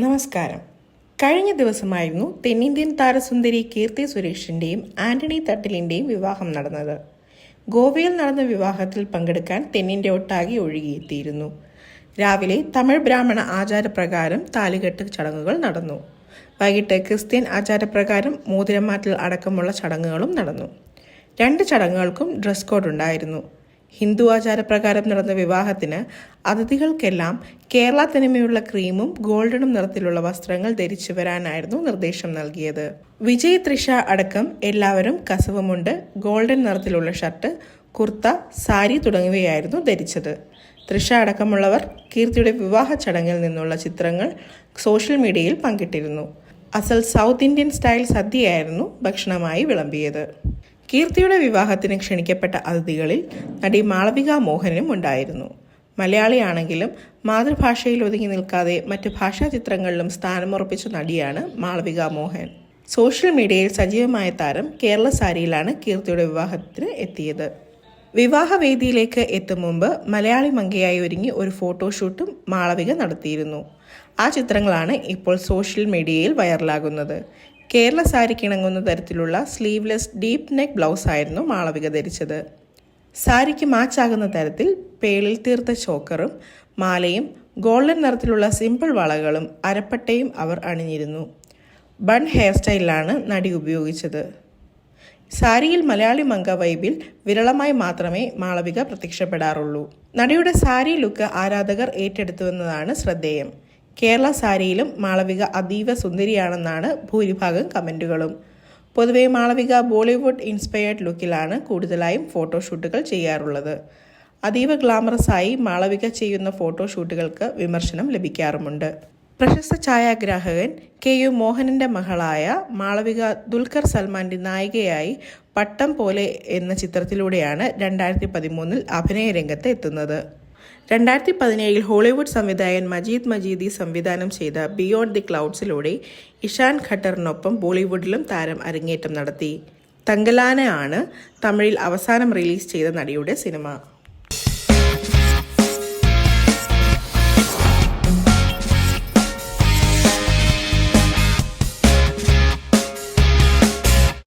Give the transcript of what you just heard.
നമസ്കാരം. കഴിഞ്ഞ ദിവസമായിരുന്നു തെന്നിന്ത്യൻ താരസുന്ദരി കീർത്തി സുരേഷിന്റെയും ആന്റണി തട്ടിലിന്റെയും വിവാഹം നടന്നത്. ഗോവയിൽ നടന്ന വിവാഹത്തിൽ പങ്കെടുക്കാൻ തെന്നിന്റെ ഒട്ടാകെ ഒഴുകിയെത്തിയിരുന്നു. രാവിലെ തമിഴ് ബ്രാഹ്മണ ആചാരപ്രകാരം താലികെട്ട് ചടങ്ങുകൾ നടന്നു. വൈകിട്ട് ക്രിസ്ത്യൻ ആചാരപ്രകാരം മോതിരമാറ്റൽ അടക്കമുള്ള ചടങ്ങുകളും നടന്നു. രണ്ട് ചടങ്ങുകൾക്കും ഡ്രസ് കോഡ് ഉണ്ടായിരുന്നു. ഹിന്ദു ആചാരപ്രകാരം നടന്ന വിവാഹത്തിന് അതിഥികൾക്കെല്ലാം കേരള തനിമയുള്ള ക്രീമും ഗോൾഡനും നിറത്തിലുള്ള വസ്ത്രങ്ങൾ ധരിച്ചു വരാനായിരുന്നു നിർദ്ദേശം നൽകിയത്. വിജയ് ത്രിഷ അടക്കം എല്ലാവരും കസവുമുണ്ട്. ഗോൾഡൻ നിറത്തിലുള്ള ഷർട്ട് കുർത്ത സാരി തുടങ്ങിയവയായിരുന്നു ധരിച്ചത്. തൃഷ അടക്കമുള്ളവർ കീർത്തിയുടെ വിവാഹ ചടങ്ങിൽ നിന്നുള്ള ചിത്രങ്ങൾ സോഷ്യൽ മീഡിയയിൽ പങ്കിട്ടിരുന്നു. അസൽ സൗത്ത് ഇന്ത്യൻ സ്റ്റൈൽ സദ്യയായിരുന്നു ഭക്ഷണമായി വിളമ്പിയത്. കീർത്തിയുടെ വിവാഹത്തിന് ക്ഷണിക്കപ്പെട്ട അതിഥികളിൽ നടി മാളവിക മോഹനും ഉണ്ടായിരുന്നു. മലയാളിയാണെങ്കിലും മാതൃഭാഷയിൽ ഒതുങ്ങി നിൽക്കാതെ മറ്റ് ഭാഷാ ചിത്രങ്ങളിലും സ്ഥാനമുറപ്പിച്ച നടിയാണ് മാളവിക മോഹൻ. സോഷ്യൽ മീഡിയയിൽ സജീവമായ താരം കേരള സാരിയിലാണ് കീർത്തിയുടെ വിവാഹത്തിന് എത്തിയത്. വിവാഹവേദിയിലേക്ക് എത്തും മുമ്പ് മലയാളി മങ്കയായി ഒരുങ്ങി ഒരു ഫോട്ടോഷൂട്ടും മാളവിക നടത്തിയിരുന്നു. ആ ചിത്രങ്ങളാണ് ഇപ്പോൾ സോഷ്യൽ മീഡിയയിൽ വൈറലാകുന്നത്. കേരള സാരിക്ക് ഇണങ്ങുന്ന തരത്തിലുള്ള സ്ലീവ്ലെസ് ഡീപ്പ് നെക്ക് ബ്ലൗസ് ആയിരുന്നു മാളവിക ധരിച്ചത്. സാരിക്ക് മാച്ചാകുന്ന തരത്തിൽ പേളിൽ തീർത്ത ചോക്കറും മാലയും ഗോൾഡൻ നിറത്തിലുള്ള സിമ്പിൾ വളകളും അരപ്പട്ടയും അവർ അണിഞ്ഞിരുന്നു. ബൺ ഹെയർ സ്റ്റൈലിലാണ് നടി ഉപയോഗിച്ചത്. സാരിയിൽ മലയാളി മങ്ക വൈബിൽ വിരളമായി മാത്രമേ മാളവിക പ്രത്യക്ഷപ്പെടാറുള്ളൂ. നടിയുടെ സാരി ലുക്ക് ആരാധകർ ഏറ്റെടുത്തുവെന്നതാണ് ശ്രദ്ധേയം. കേരള സാരിയിലും മാളവിക അതീവ സുന്ദരിയാണെന്നാണ് ഭൂരിഭാഗം കമന്റുകളും പൊതുവെ മാളവിക ബോളിവുഡ് ഇൻസ്പയേർഡ് ലുക്കിലാണ് കൂടുതലായും ഫോട്ടോഷൂട്ടുകൾ ചെയ്യാറുള്ളത്. അതീവ ഗ്ലാമറസ് ആയി മാളവിക ചെയ്യുന്ന ഫോട്ടോഷൂട്ടുകൾക്ക് വിമർശനം ലഭിക്കാറുമുണ്ട്. പ്രശസ്ത ഛായാഗ്രാഹകൻ കെ യു മോഹനന്റെ മകളായ മാളവിക ദുൽഖർ സൽമാന്റെ നായികയായി പട്ടം പോലെ എന്ന ചിത്രത്തിലൂടെയാണ് രണ്ടായിരത്തി പതിമൂന്നിൽ അഭിനയ രംഗത്ത് എത്തുന്നത്. രണ്ടായിരത്തി പതിനേഴിൽ ഹോളിവുഡ് സംവിധായകൻ മജീദ് മജീദി സംവിധാനം ചെയ്ത ബിയോണ്ട് ദി ക്ലൗഡ്സിലൂടെ ഇഷാൻ ഖട്ടറിനൊപ്പം ബോളിവുഡിലും താരം അരങ്ങേറ്റം നടത്തി. തങ്കലാന ആണ് തമിഴിൽ അവസാനം റിലീസ് ചെയ്ത നടിയുടെ സിനിമ.